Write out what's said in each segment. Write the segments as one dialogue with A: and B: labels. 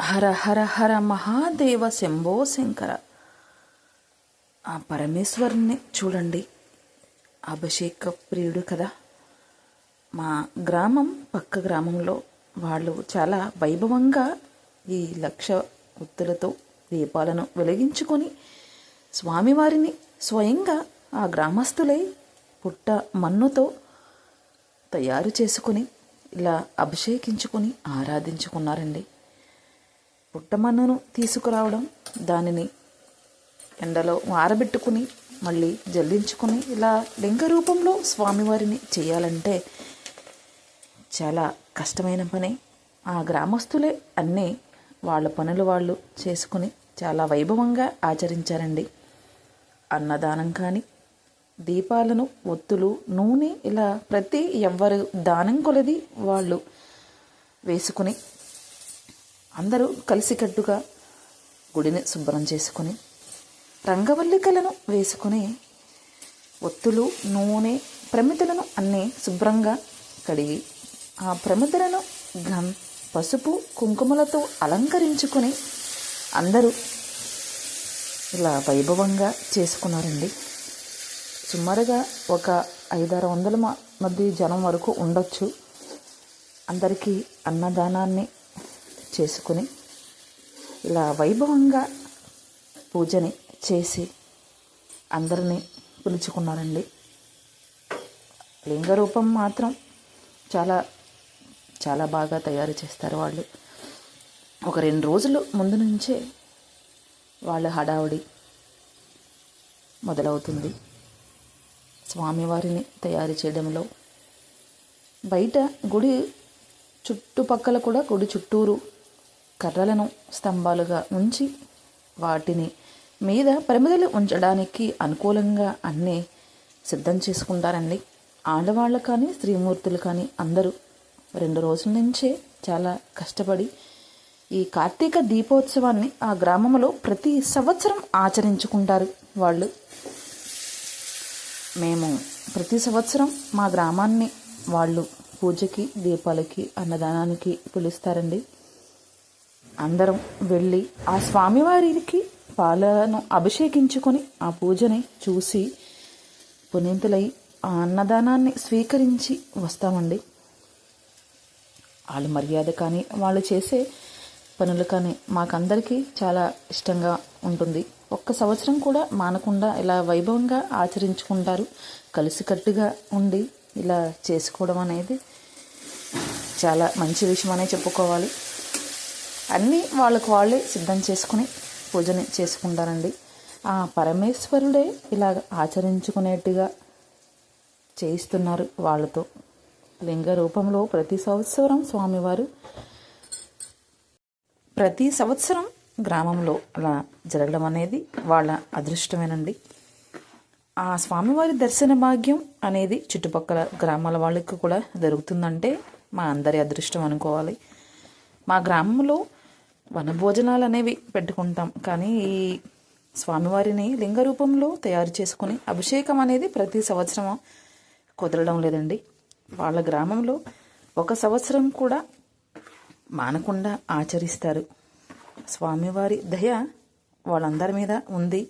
A: హర హర హర మహాదేవ శంభో శంకర. ఆ పరమేశ్వరుణ్ణి చూడండి. అభిషేక ప్రియుడు కదా. మా గ్రామం పక్క గ్రామంలో వాళ్ళు చాలా వైభవంగా ఈ లక్ష ఒత్తులతో దీపాలను వెలిగించుకొని స్వామివారిని స్వయంగా ఆ గ్రామస్తులై పుట్ట మన్నుతో తయారు చేసుకుని ఇలా అభిషేకించుకొని ఆరాధించుకున్నారండి. పుట్టమన్నును తీసుకురావడం దానిని ఎండలో ఆరబెట్టుకుని మళ్ళీ జల్లించుకొని ఇలా లింగ రూపంలో స్వామివారిని చేయాలంటే చాలా కష్టమైన పని. ఆ గ్రామస్తులే అన్నీ వాళ్ళ పనులు వాళ్ళు చేసుకుని చాలా వైభవంగా ఆచరించారండి. అన్నదానం కానీ దీపాలను ఒత్తులు నూనె ఇలా ప్రతి ఎవ్వరు దానం కొలది వాళ్ళు వేసుకుని అందరూ కలిసికట్టుగా గుడిని శుభ్రం చేసుకుని రంగవల్లికలను వేసుకుని ఒత్తులు నూనె ప్రమిదలను అన్నీ శుభ్రంగా కడిగి ఆ ప్రమిదలను గం పసుపు కుంకుమలతో అలంకరించుకొని అందరూ ఇలా వైభవంగా చేసుకున్నారండి. సుమారుగా ఒక ఐదారు వందల మ- మంది జనం వరకు ఉండొచ్చు. అందరికీ అన్నదానాన్ని చేసుకుని ఇలా వైభవంగా పూజని చేసి అందరినీ పిలుచుకున్నారండి. లింగ రూపం మాత్రం చాలా చాలా బాగా తయారు చేస్తారు వాళ్ళు. ఒక రెండు రోజులు ముందు నుంచే వాళ్ళ హడావుడి మొదలవుతుంది. స్వామివారిని తయారు చేయడంలో బయట గుడి చుట్టుపక్కల కూడా గుడి చుట్టూరు కర్రలను స్తంభాలుగా ఉంచి వాటిని మీద పరిమిదలు ఉంచడానికి అనుకూలంగా అన్నీ సిద్ధం చేసుకుంటారండి. ఆడవాళ్ళు కానీ స్త్రీమూర్తులు కానీ అందరూ రెండు రోజుల నుంచే చాలా కష్టపడి ఈ కార్తీక దీపోత్సవాన్ని ఆ గ్రామంలో ప్రతి సంవత్సరం ఆచరించుకుంటారు వాళ్ళు. మేము ప్రతి సంవత్సరం మా గ్రామాన్ని వాళ్ళు పూజకి దీపాలకి అన్నదానానికి పిలుస్తారండి. అందరం వెళ్ళి ఆ స్వామివారికి పాలను అభిషేకించుకొని ఆ పూజని చూసి పునీతులై ఆ అన్నదానాన్ని స్వీకరించి వస్తామండి. వాళ్ళ మర్యాద కానీ వాళ్ళు చేసే పనులు కానీ మాకందరికీ చాలా ఇష్టంగా ఉంటుంది. ఒక్క సంవత్సరం కూడా మానకుండా ఇలా వైభవంగా ఆచరించుకుంటారు. కలిసికట్టుగా ఉండి ఇలా చేసుకోవడం అనేది చాలా మంచి విషయం అనే చెప్పుకోవాలి. అన్నీ వాళ్ళకు వాళ్ళే సిద్ధం చేసుకుని పూజని చేసుకుంటారండి. ఆ పరమేశ్వరుడే ఇలా ఆచరించుకునేట్టుగా చేయిస్తున్నారు వాళ్ళతో. లింగ రూపంలో ప్రతి సంవత్సరం స్వామివారు ప్రతి సంవత్సరం గ్రామంలో అలా జరగడం అనేది వాళ్ళ అదృష్టమేనండి. ఆ స్వామివారి దర్శన భాగ్యం అనేది చుట్టుపక్కల గ్రామాల వాళ్ళకి కూడా దొరుకుతుందంటే మా అందరి అదృష్టం అనుకోవాలి. మా గ్రామంలో వనభోజనాలు అనేవి పెట్టుకుంటాం. కానీ ఈ స్వామివారిని లింగ రూపంలో తయారు చేసుకుని అభిషేకం అనేది ప్రతి సంవత్సరం కుదరడం లేదండి. వాళ్ళ గ్రామంలో ఒక సంవత్సరం కూడా మానకుండా ఆచరిస్తారు. స్వామివారి దయ వాళ్ళందరి మీద ఉంది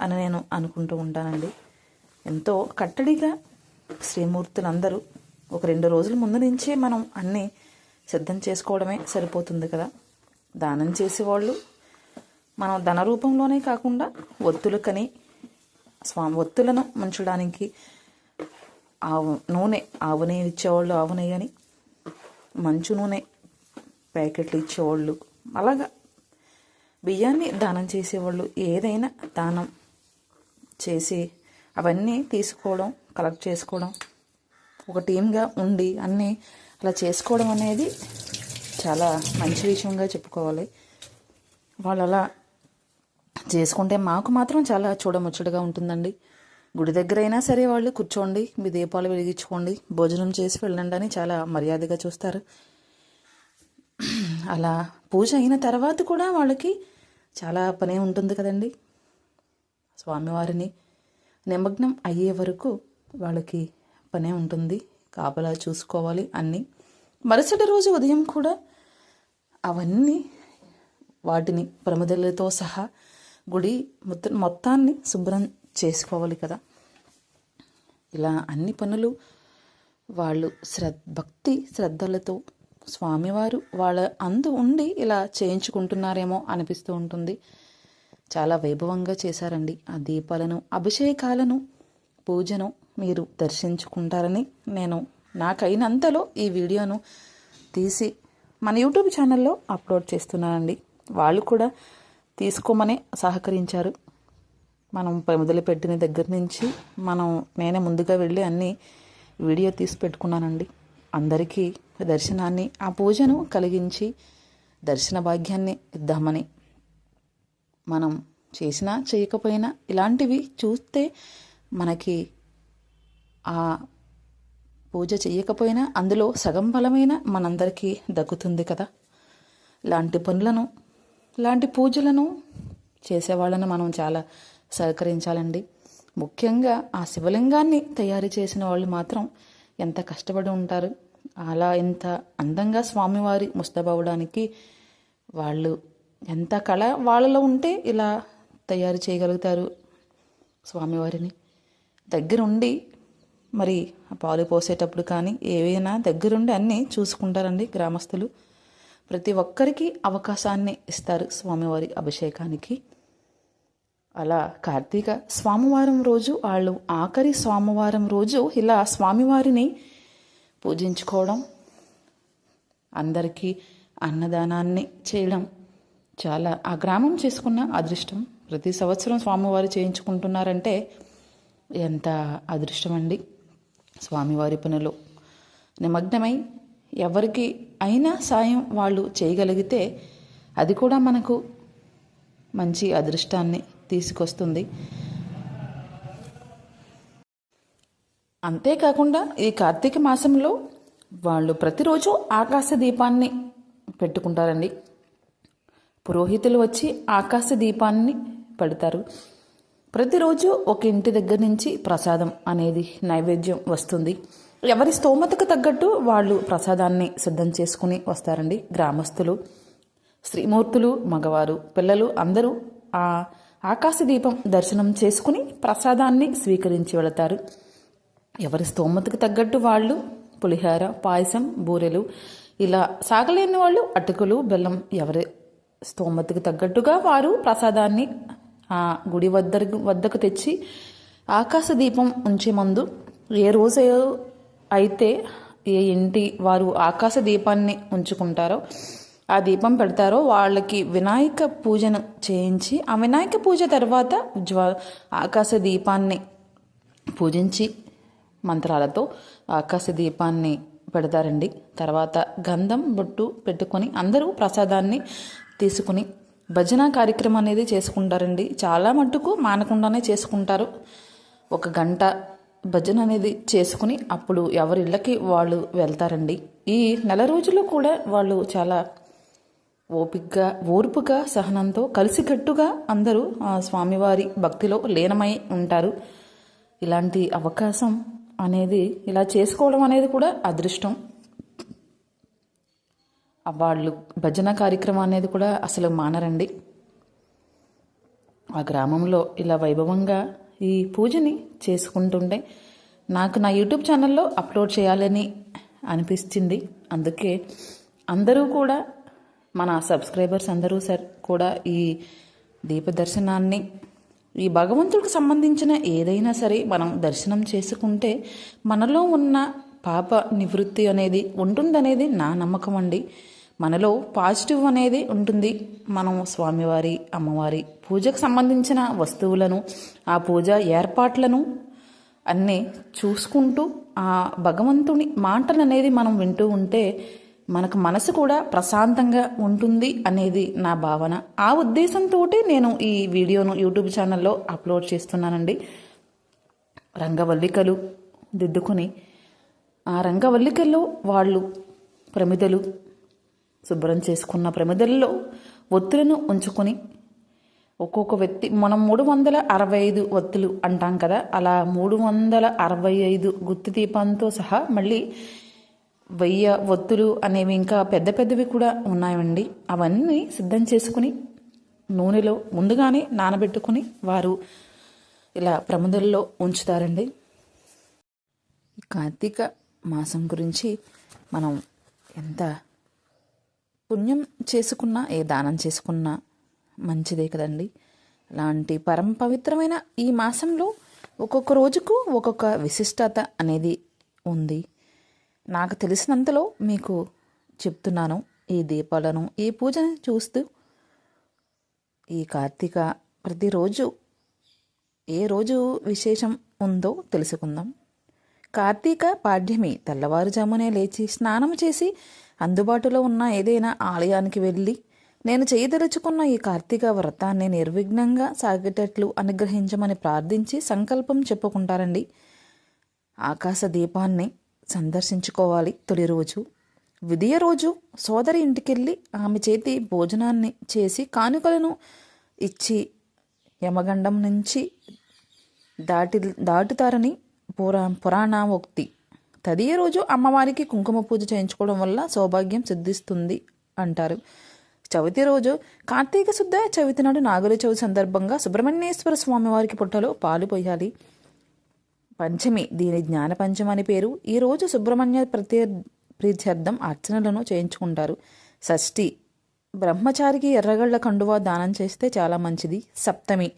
A: అని నేను అనుకుంటూ ఉంటానండి. ఎంతో కట్టడిగా శ్రీమూర్తులందరూ ఒక రెండు రోజుల ముందు నుంచే మనం అన్నీ సిద్ధం చేసుకోవడమే సరిపోతుంది కదా. దానం చేసేవాళ్ళు. మనం ధన రూపంలోనే కాకుండా ఒత్తులకని స్వామి ఒత్తులను ముంచడానికి ఆవు నూనె ఆవు నెయ్యి ఇచ్చేవాళ్ళు ఆవు నెయ్యి అని. మంచు నూనె ప్యాకెట్లు ఇచ్చేవాళ్ళు. అలాగా. బియ్యాన్ని దానం చేసేవాళ్ళు. ఏదైనా దానం చేసి అవన్నీ తీసుకోవడం కలెక్ట్ చేసుకోవడం ఒక టీమ్గా ఉండి అన్నీ అలా చేసుకోవడం అనేది చాలా మంచి విషయంగా చెప్పుకోవాలి. వాళ్ళు అలా చేసుకుంటే మాకు మాత్రం చాలా చూడముచ్చటగా ఉంటుందండి. గుడి దగ్గర అయినా సరే వాళ్ళు కూర్చోండి మీ దీపాలు వెలిగించుకోండి భోజనం చేసి వెళ్ళండి అని చాలా మర్యాదగా చూస్తారు. అలా పూజ అయిన తర్వాత కూడా వాళ్ళకి చాలా పనే ఉంటుంది కదండి. స్వామివారిని నిమగ్నం అయ్యే వరకు వాళ్ళకి పనే ఉంటుంది. కాపలా చూసుకోవాలి అన్నీ. మరుసటి రోజు ఉదయం కూడా అవన్నీ వాటిని ప్రమిదలతో సహా గుడి మొత్తం మొత్తాన్ని శుభ్రం చేసుకోవాలి కదా. ఇలా అన్ని పనులు వాళ్ళు శ్రద్ధ భక్తి శ్రద్ధలతో స్వామివారు వాళ్ళ అందు ఉండి ఇలా చేయించుకుంటున్నారేమో అనిపిస్తూ ఉంటుంది. చాలా వైభవంగా చేశారండి. ఆ దీపాలను అభిషేకాలను పూజను మీరు దర్శించుకుంటారని నేను నాకైనంతలో ఈ వీడియోను తీసి మన యూట్యూబ్ ఛానల్లో అప్లోడ్ చేస్తున్నానండి. వాళ్ళు కూడా తీసుకోమని సహకరించారు. మనం మొదలు పెట్టిన దగ్గర నుంచి మనం నేనే ముందుగా వెళ్ళి అన్ని వీడియో తీసి పెట్టుకున్నానండి. అందరికీ దర్శనాన్ని ఆ పూజను కలిగించి దర్శన భాగ్యాన్ని ఇద్దామని. మనం చేసినా చేయకపోయినా ఇలాంటివి చూస్తే మనకి ఆ పూజ చేయకపోయినా అందులో సగం బలమైన మనందరికీ దక్కుతుంది కదా. లాంటి పనులను లాంటి పూజలను చేసేవాళ్ళను మనం చాలా సహకరించాలండి. ముఖ్యంగా ఆ శివలింగాన్ని తయారు చేసిన వాళ్ళు మాత్రం ఎంత కష్టపడి ఉంటారు అలా ఎంత అందంగా స్వామివారి ముస్తబవడానికి వాళ్ళు ఎంత కళ వాళ్ళలో ఉంటే ఇలా తయారు చేయగలుగుతారు స్వామివారిని. దగ్గరుండి మరి పాలు పోసేటప్పుడు కానీ ఏవైనా దగ్గరుండి అన్నీ చూసుకుంటారండి గ్రామస్తులు. ప్రతి ఒక్కరికి అవకాశాన్ని ఇస్తారు స్వామివారి అభిషేకానికి. అలా కార్తీక స్వామివారం రోజు వాళ్ళు ఆఖరి స్వామివారం రోజు ఇలా స్వామివారిని పూజించుకోవడం అందరికీ అన్నదానాన్ని చేయడం చాలా ఆ గ్రామం చేసుకున్న అదృష్టం. ప్రతి సంవత్సరం స్వామివారు చేయించుకుంటున్నారంటే ఎంత అదృష్టం అండి స్వామివారి పనులు. నిమగ్నమై ఎవరికి అయినా సాయం వాళ్ళు చేయగలిగితే అది కూడా మనకు మంచి అదృష్టాన్ని తీసుకొస్తుంది. అంతేకాకుండా ఈ కార్తీక మాసంలో వాళ్ళు ప్రతిరోజు ఆకాశ దీపాన్ని పెట్టుకుంటారండి. పురోహితులు వచ్చి ఆకాశ దీపాన్ని పెడతారు. ప్రతిరోజు ఒక ఇంటి దగ్గర నుంచి ప్రసాదం అనేది నైవేద్యం వస్తుంది. ఎవరి స్తోమతకు తగ్గట్టు వాళ్ళు ప్రసాదాన్ని సిద్ధం చేసుకుని వస్తారండి. గ్రామస్తులు శ్రీమూర్తులు మగవారు పిల్లలు అందరూ ఆ ఆకాశ దీపం దర్శనం చేసుకుని ప్రసాదాన్ని స్వీకరించి వెళతారు. ఎవరి స్తోమతకు తగ్గట్టు వాళ్ళు పులిహార పాయసం బూరెలు ఇలా సాగలేని వాళ్ళు అటుకులు బెల్లం ఎవరి స్తోమతకు తగ్గట్టుగా వారు ప్రసాదాన్ని ఆ గుడి వద్ద వద్దకు తెచ్చి ఆకాశ దీపం ఉంచే ముందు ఏ రోజు అయితే ఏ ఇంటి వారు ఆకాశ దీపాన్ని ఉంచుకుంటారో ఆ దీపం పెడతారో వాళ్ళకి వినాయక పూజను చేయించి ఆ వినాయక పూజ తర్వాత జ్వ ఆకాశ దీపాన్ని పూజించి మంత్రాలతో ఆకాశ దీపాన్ని పెడతారండి. తర్వాత గంధం బొట్టు పెట్టుకొని అందరూ ప్రసాదాన్ని తీసుకుని భజన కార్యక్రమం అనేది చేసుకుంటారండి. చాలా మట్టుకు మానకుండానే చేసుకుంటారు. ఒక గంట భజన అనేది చేసుకుని అప్పుడు ఎవరి ఇళ్ళకి వాళ్ళు వెళ్తారండి. ఈ నెల రోజులు కూడా వాళ్ళు చాలా ఓపికగా ఓర్పుగా సహనంతో కలిసికట్టుగా అందరూ ఆ స్వామివారి భక్తిలో లీనమై ఉంటారు. ఇలాంటి అవకాశం అనేది ఇలా చేసుకోవడం అనేది కూడా అదృష్టం. వాళ్ళు భజన కార్యక్రమం అనేది కూడా అసలు మానరండి. ఆ గ్రామంలో ఇలా వైభవంగా ఈ పూజని చేసుకుంటుంటే నాకు నా యూట్యూబ్ ఛానల్లో అప్లోడ్ చేయాలని అనిపించింది అందుకే అందరూ కూడా మన సబ్స్క్రైబర్స్ అందరూ సార్ కూడా ఈ దీప దర్శనాన్ని ఈ భగవంతుడికి సంబంధించిన ఏదైనా సరే మనం దర్శనం చేసుకుంటే మనలో ఉన్న పాప నివృత్తి అనేది ఉంటుందనేది నా నమ్మకం అండి మనలో పాజిటివ్ అనేది ఉంటుంది. మనం స్వామివారి అమ్మవారి పూజకు సంబంధించిన వస్తువులను ఆ పూజ ఏర్పాట్లను అన్నీ చూసుకుంటూ ఆ భగవంతుని మాటలు అనేది మనం వింటూ ఉంటే మనకు మనసు కూడా ప్రశాంతంగా ఉంటుంది అనేది నా భావన. ఆ ఉద్దేశంతో నేను ఈ వీడియోను యూట్యూబ్ ఛానల్లో అప్లోడ్ చేస్తున్నానండి. రంగవల్లికలు దిద్దుకొని ఆ రంగవల్లికల్లో వాళ్ళు ప్రమిదలు శుభ్రం చేసుకున్న ప్రమిదల్లో ఒత్తులను ఉంచుకొని ఒక్కొక్క వ్యక్తి మనం మూడు వందల అరవై ఐదు ఒత్తులు అంటాం కదా అలా మూడు వందల అరవై ఐదు గుత్తి దీపంతో సహా మళ్ళీ వెయ్య ఒత్తులు అనేవి ఇంకా పెద్ద పెద్దవి కూడా ఉన్నాయండి. అవన్నీ సిద్ధం చేసుకుని నూనెలో ముందుగానే నానబెట్టుకుని వారు ఇలా ప్రముదల్లో ఉంచుతారండి. కార్తీక మాసం గురించి మనం ఎంత పుణ్యం చేసుకున్నా ఏ దానం చేసుకున్నా మంచిదే కదండి. అలాంటి పరమ పవిత్రమైన ఈ మాసంలో ఒక్కొక్క రోజుకు ఒక్కొక్క విశిష్టత అనేది ఉంది. నాకు తెలిసినంతలో మీకు చెప్తున్నాను ఈ దీపాలను ఈ పూజను చూస్తూ ఈ కార్తీక ప్రతిరోజు ఏ రోజు విశేషం ఉందో తెలుసుకుందాం. కార్తీక పాడ్యమి తెల్లవారుజామునే లేచి స్నానం చేసి అందుబాటులో ఉన్న ఏదైనా ఆలయానికి వెళ్ళి నేను చేయదలుచుకున్న ఈ కార్తీక వ్రతాన్ని నిర్విఘ్నంగా సాగేటట్లు అనుగ్రహించమని ప్రార్థించి సంకల్పం చెప్పుకుంటారండి. ఆకాశ దీపాన్ని సందర్శించుకోవాలి తొలి రోజు. విదియ రోజు సోదరి ఇంటికెళ్ళి ఆమె చేతి భోజనాన్ని చేసి కానుకలను ఇచ్చి యమగండం నుంచి దాటి దాటుతారని పురా పురాణోక్తి తదియ రోజు అమ్మవారికి కుంకుమ పూజ చేయించుకోవడం వల్ల సౌభాగ్యం సిద్ధిస్తుంది అంటారు. చవితి రోజు కార్తీక శుద్ధ చవితి నాడు నాగుల చవితి సందర్భంగా సుబ్రహ్మణ్యేశ్వర స్వామివారికి పుట్టలో పాలు పోయాలి. పంచమి దీని జ్ఞాన పంచమి అని పేరు. ఈ రోజు సుబ్రహ్మణ్య ప్రతి ప్రీత్యర్థం అర్చనలను చేయించుకుంటారు. షష్ఠి బ్రహ్మచారికి ఎర్రగళ్ళ కండువా దానం చేస్తే చాలా మంచిది. సప్తమి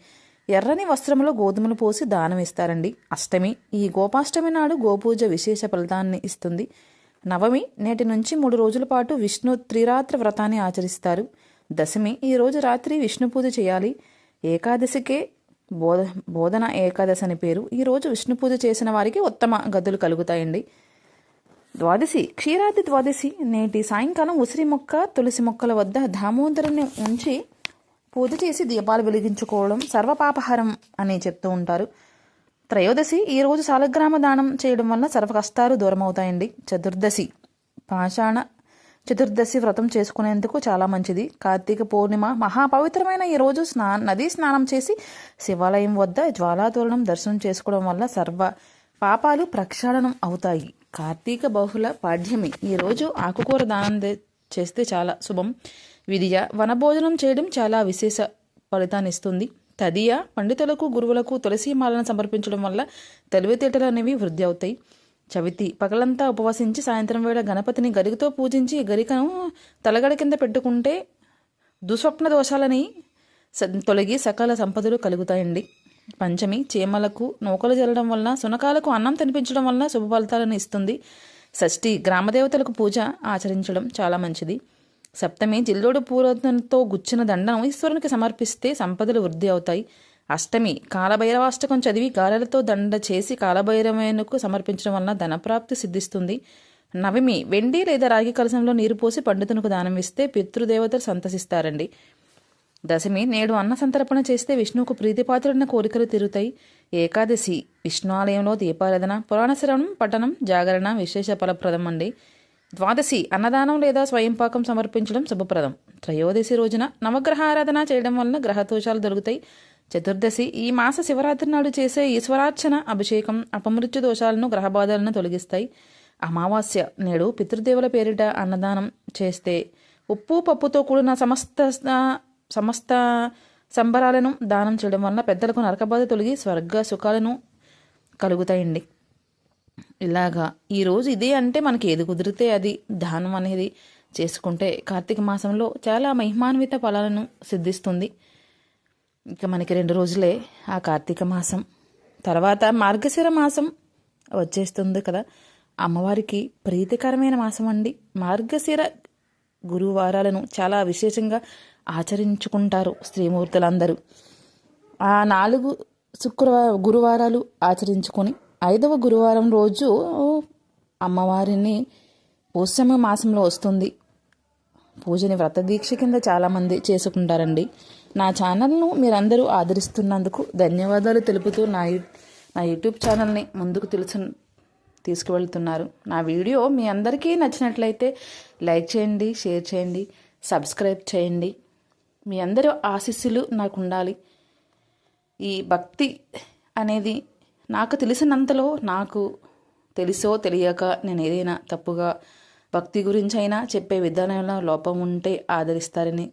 A: ఎర్రని వస్త్రములో గోధుమలు పోసి దానం ఇస్తారండి. అష్టమి ఈ గోపాష్టమి నాడు గోపూజ విశేష ఫలితాన్ని ఇస్తుంది. నవమి నేటి నుంచి మూడు రోజుల పాటు విష్ణు త్రిరాత్రి వ్రతాన్ని ఆచరిస్తారు. దశమి ఈ రోజు రాత్రి విష్ణు పూజ చేయాలి. ఏకాదశికే బోధ బోధన ఏకాదశి అని పేరు. ఈరోజు విష్ణు పూజ చేసిన వారికి ఉత్తమ గదులు కలుగుతాయండి. ద్వాదశి క్షీరాది ద్వాదశి నేటి సాయంకాలం ఉసిరి మొక్క తులసి మొక్కల వద్ద దామోదరుని ఉంచి పూజ చేసి దీపాలు వెలిగించుకోవడం సర్వపాపహరం అని చెప్తూ ఉంటారు. త్రయోదశి ఈరోజు సాలగ్రామ దానం చేయడం వల్ల సర్వ కష్టాలు దూరమవుతాయండి. చతుర్దశి పాషాణ చతుర్దశి వ్రతం చేసుకునేందుకు చాలా మంచిది. కార్తీక పౌర్ణిమ మహాపవిత్రమైన ఈ రోజు స్నా నదీ స్నానం చేసి శివాలయం వద్ద జ్వాలాతోరణం దర్శనం చేసుకోవడం వల్ల సర్వ పాపాలు ప్రక్షాళనం అవుతాయి. కార్తీక బహుళ పాడ్యమి ఈరోజు ఆకుకూర దానం చేస్తే చాలా శుభం. విధియ వనభోజనం చేయడం చాలా విశేష ఫలితాన్ని ఇస్తుంది తదియ పండితులకు గురువులకు తులసి మాలను సమర్పించడం వల్ల తెలివితేటలు అనేవి వృద్ధి అవుతాయి. చవితి పగలంతా ఉపవసించి సాయంత్రం వేళ గణపతిని గరికతో పూజించి గరికను తలగడ కింద పెట్టుకుంటే దుస్వప్న దోషాలని స- తొలగి సకల సంపదలు కలుగుతాయండి. పంచమి చీమలకు నూకలు జల్లడం వలన సునకాలకు అన్నం తినిపించడం వలన శుభ ఫలితాలను ఇస్తుంది. షష్ఠి గ్రామదేవతలకు పూజ ఆచరించడం చాలా మంచిది. సప్తమి జిల్లోడు పూలతో గుచ్చిన దండం ఈశ్వరునికి సమర్పిస్తే సంపదలు వృద్ధి అవుతాయి. అష్టమి కాలభైరవాష్టకం చదివి గారెలతో దండ చేసి కాలభైరవనుకు సమర్పించడం వలన ధనప్రాప్తి సిద్ధిస్తుంది. నవమి వెండి లేదా రాగి కలశంలో నీరు పోసి పండితునికి దానం ఇస్తే పితృదేవతలు సంతసిస్తారండి. దశమి నేడు అన్న సంతర్పణ చేస్తే విష్ణువుకు ప్రీతిపాత్రుడిన కోరికలు తీరుతాయి. ఏకాదశి విష్ణు ఆలయంలో దీపారాధన పురాణ శ్రవణం పఠనం జాగరణ విశేష ఫలప్రదం అండి ద్వాదశి అన్నదానం లేదా స్వయంపాకం సమర్పించడం శుభప్రదం. త్రయోదశి రోజున నవగ్రహ ఆరాధన చేయడం వలన గ్రహదోషాలు దొరుకుతాయి. చతుర్దశి ఈ మాస శివరాత్రి నాడు చేసే ఈశ్వరార్చన అభిషేకం అపమృత్యు దోషాలను గ్రహబాధలను తొలగిస్తాయి. అమావాస్య నేడు పితృదేవుల పేరిట అన్నదానం చేస్తే ఉప్పు పప్పుతో కూడిన సమస్త సమస్త సంబరాలను దానం చేయడం వలన పెద్దలకు నరకబాధ తొలగి స్వర్గ సుఖాలను కలుగుతాయండి. ఇలాగా. ఈరోజు ఇదే అంటే మనకి ఏది కుదిరితే అది దానం అనేది చేసుకుంటే కార్తీక మాసంలో చాలా మహిమాన్విత ఫలాలను సిద్ధిస్తుంది. ఇక మనకి రెండు రోజులే ఆ కార్తీక మాసం. తర్వాత మార్గశిర మాసం వచ్చేస్తుంది కదా. అమ్మవారికి ప్రీతికరమైన మాసం అండి. మార్గశిర గురువారాలను చాలా విశేషంగా ఆచరించుకుంటారు స్త్రీమూర్తులందరూ. ఆ నాలుగు శుక్రవార గురువారాలు ఆచరించుకొని ఐదవ గురువారం రోజు అమ్మవారిని పూసమ మాసంలో వస్తుంది. పూజని వ్రత దీక్ష కింద చాలామంది చేసుకుంటారండి. నా ఛానల్ను మీరందరూ ఆదరిస్తున్నందుకు ధన్యవాదాలు తెలుపుతూ నా యూ- నా యూట్యూబ్ ఛానల్ని ముందుకు తెలుసు తీసుకువెళ్తున్నారు. నా వీడియో మీ అందరికీ నచ్చినట్లయితే లైక్ చేయండి షేర్ చేయండి సబ్స్క్రైబ్ చేయండి. మీ అందరూ ఆశీస్సులు నాకు ఉండాలి ఈ భక్తి అనేది నాకు తెలిసినంతలో నాకు తెలుసో తెలియక నేను ఏదైనా తప్పుగా భక్తి గురించి అయినా చెప్పే విధానంలో లోపం ఉంటే ఆదరిస్తారని